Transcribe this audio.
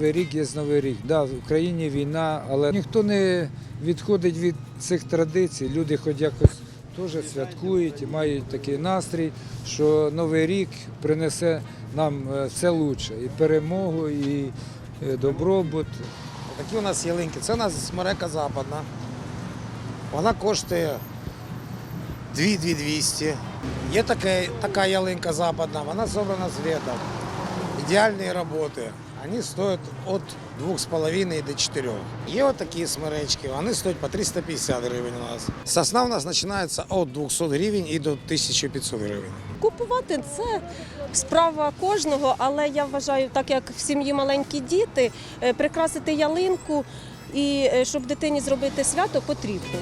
Новий рік є Новий рік. Да, в Україні війна, але ніхто не відходить від цих традицій. Люди хоч якось теж святкують і мають такий настрій, що Новий рік принесе нам е, все лучше. І перемогу, і е, добробут. Такі у нас ялинки. Це у нас смерека западна. Вона коштує 2-200. Є таке, така ялинка западна, вона зроблена з лета. Ідеальні роботи. Вони стоять від 2,5 до 4. Є отакі смеречки, вони стоять по 350 гривень у нас. Сосна у нас починається від 200 гривень і до 1500 гривень. Купувати це справа кожного, але я вважаю, так як в сім'ї маленькі діти, е, прикрасити ялинку і е, щоб дитині зробити свято потрібно.